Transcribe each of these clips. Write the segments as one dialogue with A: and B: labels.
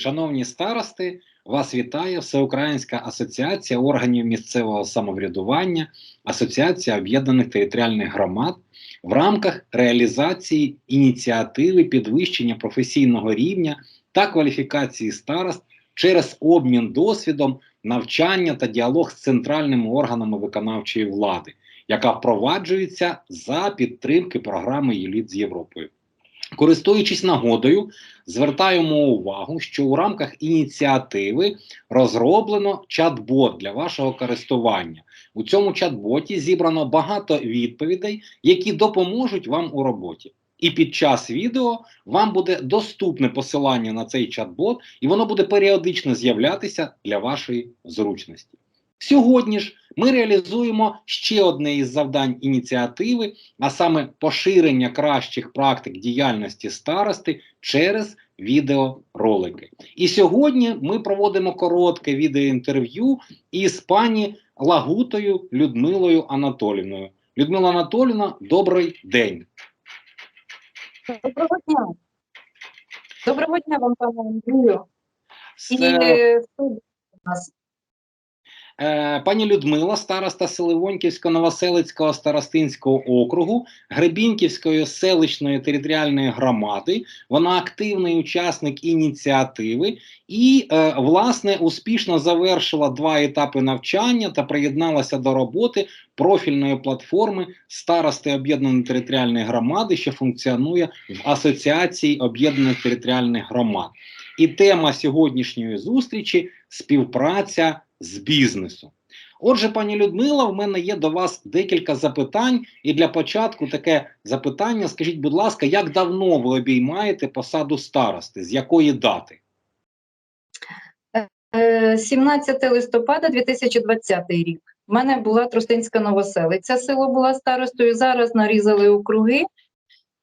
A: Шановні старости, вас вітає Всеукраїнська асоціація органів місцевого самоврядування, Асоціація об'єднаних територіальних громад в рамках реалізації ініціативи підвищення професійного рівня та кваліфікації старост через обмін досвідом, навчання та діалог з центральними органами виконавчої влади, яка впроваджується за підтримки програми «Єліт з Європою. Користуючись нагодою, звертаємо увагу, що у рамках ініціативи розроблено чат-бот для вашого користування. У цьому чат-боті зібрано багато відповідей, які допоможуть вам у роботі. І під час відео вам буде доступне посилання на цей чат-бот, і воно буде періодично з'являтися для вашої зручності. Сьогодні ж ми реалізуємо ще одне із завдань ініціативи, а саме поширення кращих практик діяльності старости через відеоролики. І сьогодні ми проводимо коротке відеоінтерв'ю із пані Лагутою Людмилою Анатолівною. Людмила Анатолівна, добрий день.
B: Доброго дня. Доброго дня вам, пане Андрію. І
A: Це-
B: е, нас.
A: Е, Пані Людмила, староста Селивоньківсько-Новоселицького старостинського округу Гребінківської селищної територіальної громади. Вона активний учасник ініціативи і, е, власне, успішно завершила два етапи навчання та приєдналася до роботи профільної платформи старости об'єднаної територіальної громади, що функціонує в Асоціації об'єднаних територіальних громад. І тема сьогоднішньої зустрічі співпраця з бізнесу. Отже, пані Людмила, в мене є до вас декілька запитань. І для початку таке запитання: скажіть, будь ласка, як давно ви обіймаєте посаду старости? З якої дати?
B: Е, 17 листопада 2020 рік. У мене була Тростинська Новоселиця. Село була старостою. Зараз нарізали округи.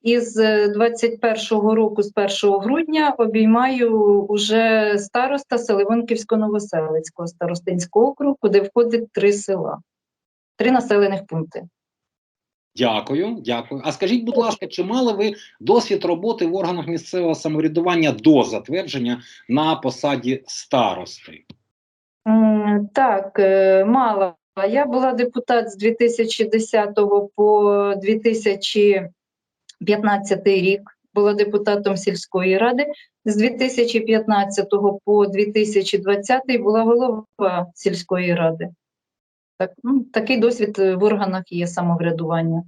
B: І з е, 21-го року, з 1 грудня, обіймаю уже староста Селивонківсько-Новоселицького старостинського округу, куди входить три села, три населених пункти.
A: Дякую, дякую. А скажіть, будь ласка, чи мали ви досвід роботи в органах місцевого самоврядування до затвердження на посаді старости?
B: Так, е, мала. Я була депутат з 2010 по 2015 рік. Була депутатом сільської ради. З 2015 по 2020 була голова сільської ради. Так, ну, такий досвід е, в органах є самоврядування.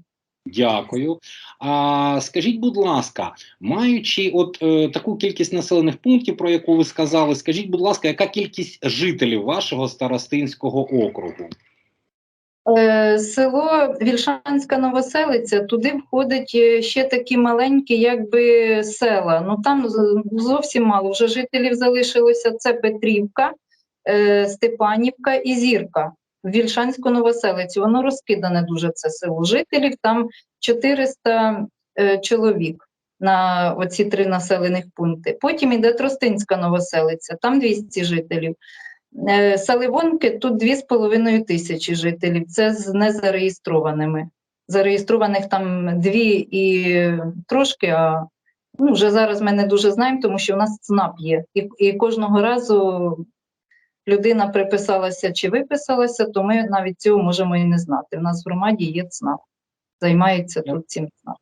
A: Дякую. А скажіть, будь ласка, маючи от е, таку кількість населених пунктів, про яку ви сказали, скажіть, будь ласка, яка кількість жителів вашого старостинського округу?
B: Е, Село Вільшанська Новоселиця, туди входить е, ще такі маленькі, якби села. Ну там зовсім мало вже жителів залишилося. Це Петрівка, е, Степанівка і Зірка. В Вільшанську Новоселицю. Воно розкидане дуже це село. Жителів там 400 е, чоловік на оці три населених пункти. Потім іде Тростинська Новоселиця, там 200 жителів. Е, Саливонки тут 2,5 тисячі жителів. Це з незареєстрованими. Зареєстрованих там дві і трошки, а ну, вже зараз ми не дуже знаємо, тому що в нас ЦНАП є. І, і кожного разу людина приписалася чи виписалася, то ми навіть цього можемо і не знати. У нас в громаді є ЦНАП, займається тут цим ЦНАП.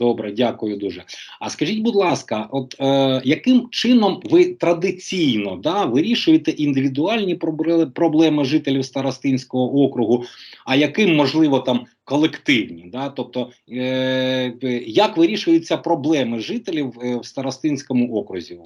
A: Добре, дякую дуже. А скажіть, будь ласка, от е, яким чином ви традиційно да, вирішуєте індивідуальні проблеми, жителів старостинського округу, а яким можливо там колективні? Да? Тобто, е, як вирішуються проблеми жителів е, в старостинському окрузі?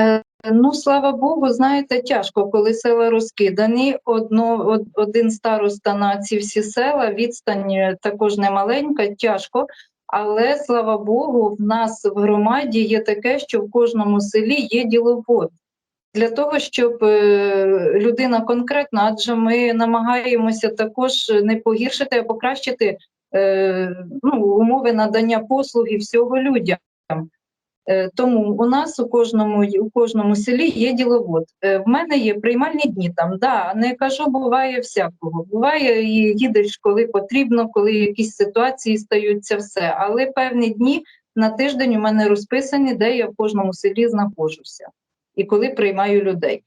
B: Е, Ну, слава Богу, знаєте, тяжко, коли села розкидані. Одно, од- один староста на ці всі села, відстань е, також немаленька, тяжко. Але слава Богу, в нас в громаді є таке, що в кожному селі є діловод. Для того, щоб е, людина конкретно, адже ми намагаємося також не погіршити, а покращити е, ну, умови надання послуг і всього людям. Е, Тому у нас у кожному у кожному селі є діловод. Е, В мене є приймальні дні там. Да, не кажу, буває всякого. Буває і їдеш, коли потрібно, коли якісь ситуації стаються, все. Але певні дні на тиждень у мене розписані, де я в кожному селі знаходжуся і коли приймаю людей.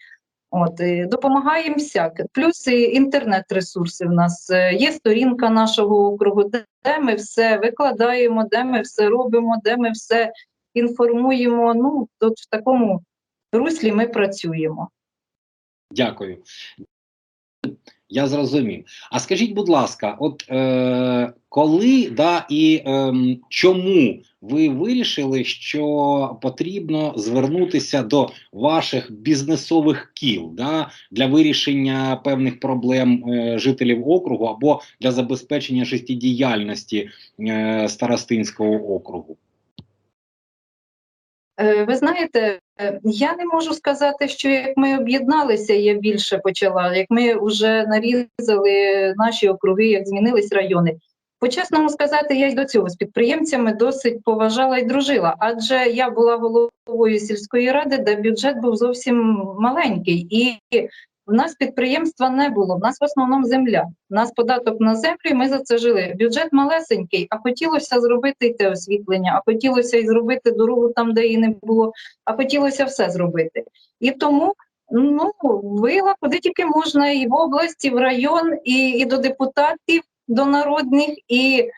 B: От, допомагаємо всяке. Плюс інтернет-ресурси в нас е, є сторінка нашого округу, де ми все викладаємо, де ми все робимо, де ми все інформуємо. Ну, от в такому руслі ми працюємо.
A: Дякую. Я зрозумів. А скажіть, будь ласка, от е, коли да, і е, чому ви вирішили, що потрібно звернутися до ваших бізнесових кіл да, для вирішення певних проблем е, жителів округу або для забезпечення життєдіяльності е, Старостинського округу?
B: Е, Ви знаєте, е, я не можу сказати, що як ми об'єдналися, я більше почала. Як ми вже нарізали наші округи, як змінились райони. По-чесному сказати, я й до цього з підприємцями досить поважала і дружила, адже я була головою сільської ради, де бюджет був зовсім маленький, і в нас підприємства не було. В нас в основному земля. У нас податок на землю, і ми за це жили. Бюджет малесенький, а хотілося зробити і те освітлення, а хотілося і зробити дорогу там, де її не було, а хотілося все зробити. І тому ну вила куди тільки можна, і в області, в район, і, і до депутатів, до народних, і,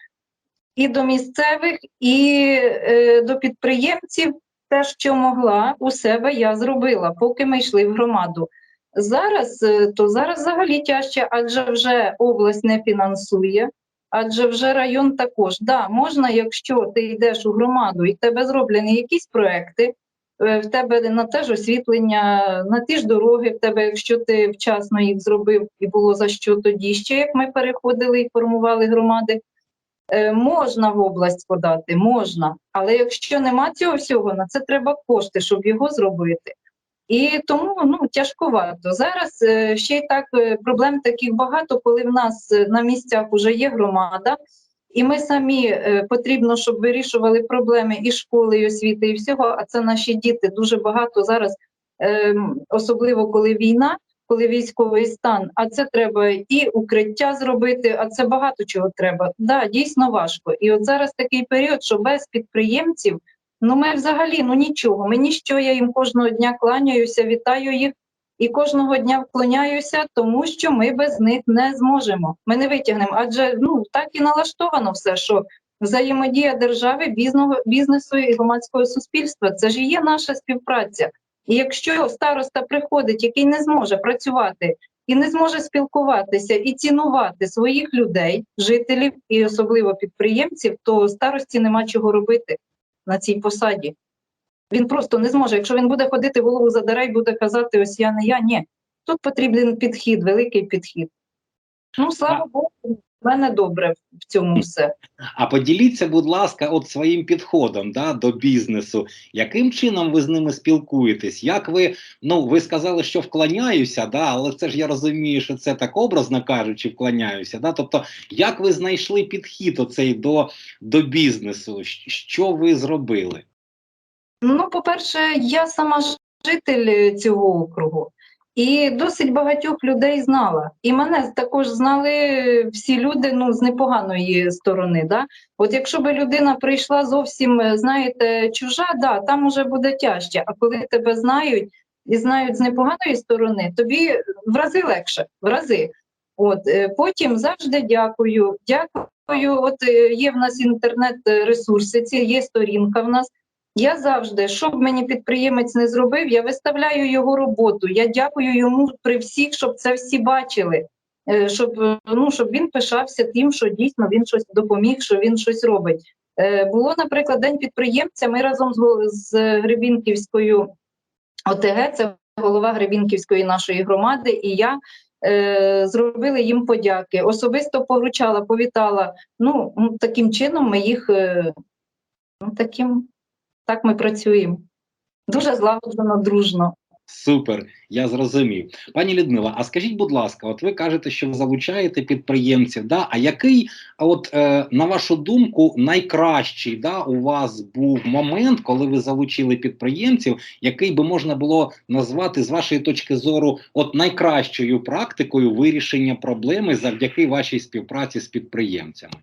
B: і до місцевих, і е, до підприємців. Те, що могла у себе, я зробила, поки ми йшли в громаду. Зараз е, то зараз взагалі тяжче, адже вже область не фінансує, адже вже район також. Да, можна, якщо ти йдеш у громаду і в тебе зроблені якісь проекти, е, в тебе на те ж освітлення, на ті ж дороги, в тебе, якщо ти вчасно їх зробив і було за що тоді ще, як ми переходили і формували громади. е, Можна в область подати, можна, але якщо нема цього всього, на це треба кошти, щоб його зробити. І тому ну тяжковато. Зараз е, ще й так е, проблем таких багато, коли в нас е, на місцях вже є громада, і ми самі потрібно, щоб вирішували проблеми і школи, і освіти, і всього. А це наші діти дуже багато зараз, е, особливо коли війна, коли військовий стан. А це треба і укриття зробити, а це багато чого треба. Да, дійсно важко. І от зараз такий період, що без підприємців. Ну, ми взагалі ну нічого. Ми ніщо, я їм кожного дня кланяюся, вітаю їх і кожного дня вклоняюся, тому що ми без них не зможемо. Ми не витягнемо. Адже ну так і налаштовано все, що взаємодія держави, бізнесу, і громадського суспільства це ж є наша співпраця. І якщо староста приходить, який не зможе працювати і не зможе спілкуватися і цінувати своїх людей, жителів і особливо підприємців, то старості нема чого робити на цій посаді. Він просто не зможе. Якщо він буде ходити голову задирай, буде казати, ось я не я. Ні. Тут потрібен підхід, великий підхід. Ну, слава Богу, в мене добре в цьому все.
A: А поділіться, будь ласка, от своїм підходом да, до бізнесу. Яким чином ви з ними спілкуєтесь? Як ви, ну ви сказали, що вклоняюся, да, але це ж я розумію, що це так образно кажучи, вклоняюся. Да? Тобто, як ви знайшли підхід оцей до, до бізнесу? Що ви зробили?
B: Ну, по-перше, я сама житель цього округу. І досить багатьох людей знала. І мене також знали всі люди ну, з непоганої сторони. Да? От якщо би людина прийшла зовсім, е, знаєте, чужа, да, там уже буде тяжче. А коли тебе знають і знають з непоганої сторони, тобі в рази легше, в рази. От е, потім завжди дякую. Дякую. От е, є в нас інтернет-ресурси, ці є сторінка в нас. Я завжди, що б мені підприємець не зробив, я виставляю його роботу. Я дякую йому при всіх, щоб це всі бачили, е, щоб, е, ну, щоб він пишався тим, що дійсно він щось допоміг, що він щось робить. Е, Було, наприклад, день підприємця. Ми разом з, Гребінківською ОТГ, це голова Гребінківської нашої громади, і я зробили їм подяки. Особисто поручала, повітала. Ну, таким чином ми їх ну, таким. Так ми працюємо. Дуже злагоджено, дружно.
A: Супер, я зрозумів. Пані Людмила, а скажіть, будь ласка, от ви кажете, що ви залучаєте підприємців, да? а який, от е, на вашу думку, найкращий да, у вас був момент, коли ви залучили підприємців, який би можна було назвати з вашої точки зору от найкращою практикою вирішення проблеми завдяки вашій співпраці з підприємцями?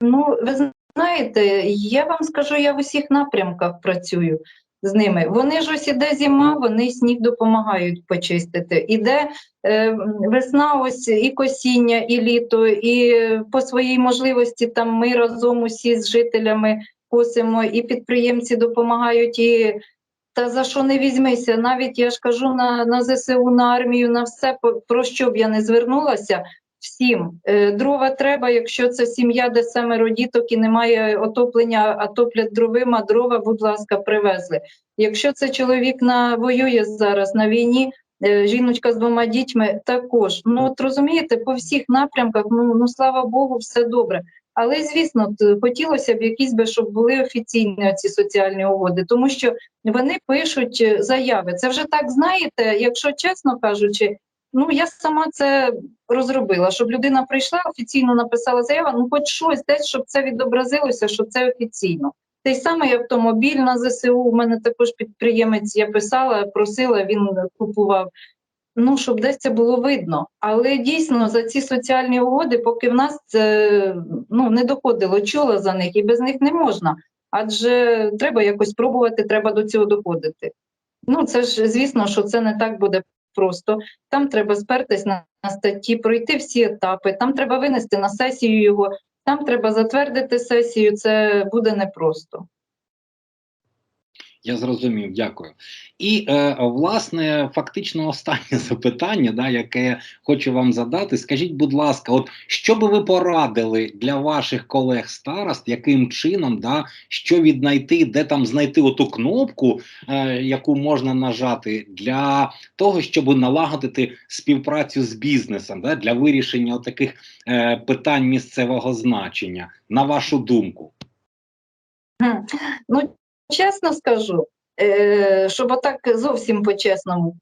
B: Ну, ви знаєте, я вам скажу, я в усіх напрямках працюю з ними. Вони ж ось іде зима, вони сніг допомагають почистити. Іде е, весна, ось і косіння, і літо, і по своїй можливості там ми разом усі з жителями косимо, і підприємці допомагають, і та за що не візьмися, навіть я ж кажу на, на ЗСУ, на армію, на все, про що б я не звернулася, всім. Е, Дрова треба, якщо це сім'я, де семеро діток і немає отоплення, а топлять дровима, дрова, будь ласка, привезли. Якщо це чоловік на воює зараз на війні, е, жіночка з двома дітьми також. Ну от розумієте, по всіх напрямках, ну, ну слава Богу, все добре. Але звісно, хотілося б якісь би, щоб були офіційні ці соціальні угоди, тому що вони пишуть е, заяви. Це вже так знаєте, якщо чесно кажучи, ну я сама це розробила, щоб людина прийшла офіційно написала заяву, ну хоч щось десь, щоб це відобразилося, що це офіційно. Той самий автомобіль на ЗСУ. У мене також підприємець. Я писала, просила, він купував. Ну, щоб десь це було видно. Але дійсно за ці соціальні угоди, поки в нас це ну, не доходило, чула за них, і без них не можна. Адже треба якось пробувати, треба до цього доходити. Ну, це ж звісно, що це не так буде просто. Там треба спертись на, статті, пройти всі етапи, там треба винести на сесію його, там треба затвердити сесію. Це буде непросто.
A: Я зрозумів, дякую. І е, власне, фактично останнє запитання, да, яке хочу вам задати. Скажіть, будь ласка, от що би ви порадили для ваших колег старост, яким чином, да, що віднайти, де там знайти оту кнопку, е, яку можна нажати, для того, щоб налагодити співпрацю з бізнесом, да, для вирішення таких е, питань місцевого значення, на вашу думку?
B: Ну, чесно скажу, е, щоб отак зовсім по-чесному,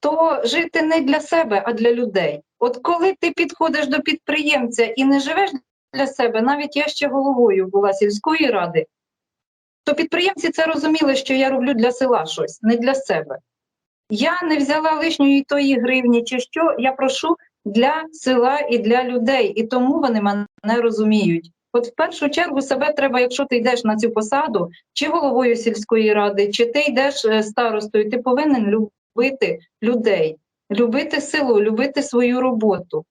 B: то жити не для себе, а для людей. От коли ти підходиш до підприємця і не живеш для себе, навіть я ще головою була сільської ради, то підприємці це розуміли, що я роблю для села щось, не для себе. Я не взяла лишньої тої гривні чи що, я прошу для села і для людей, і тому вони мене розуміють. От в першу чергу себе треба, якщо ти йдеш на цю посаду, чи головою сільської ради, чи ти йдеш е, старостою, ти повинен любити людей, любити село, любити свою роботу.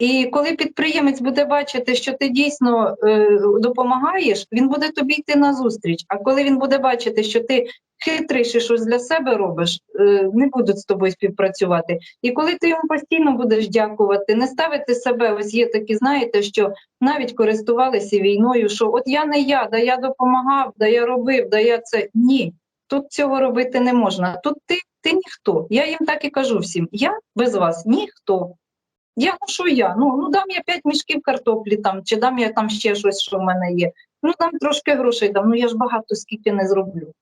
B: І коли підприємець буде бачити, що ти дійсно е, допомагаєш, він буде тобі йти на зустріч. А коли він буде бачити, що ти хитріше щось для себе робиш, е, не будуть з тобою співпрацювати. І коли ти йому постійно будеш дякувати, не ставити себе, ось є такі, знаєте, що навіть користувалися війною, що от я не я, да я допомагав, да я робив, да я це ні. Тут цього робити не можна. Тут ти, ти ніхто. Я їм так і кажу всім: я без вас ніхто. Я ну що я? Ну, ну дам я п'ять мішків картоплі там, чи дам я там ще щось, що в мене є. Ну дам трошки грошей дам, ну я ж багато скільки не зроблю.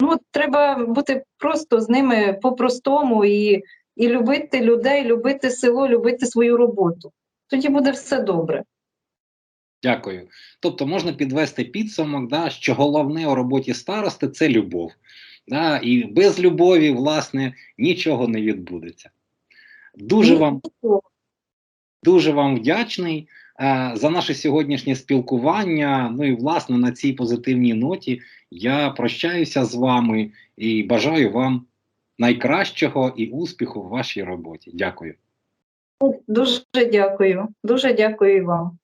B: Ну, от треба бути просто з ними по-простому і, і любити людей, любити село, любити свою роботу. Тоді буде все добре.
A: Дякую. Тобто можна підвести підсумок, да, що головне у роботі старости це любов. Да, і без любові, власне, нічого не відбудеться. Дуже вам, дуже вам вдячний е, за наше сьогоднішнє спілкування. Ну і власне на цій позитивній ноті я прощаюся з вами і бажаю вам найкращого і успіху в вашій роботі. Дякую.
B: Дуже дякую. Дуже дякую вам.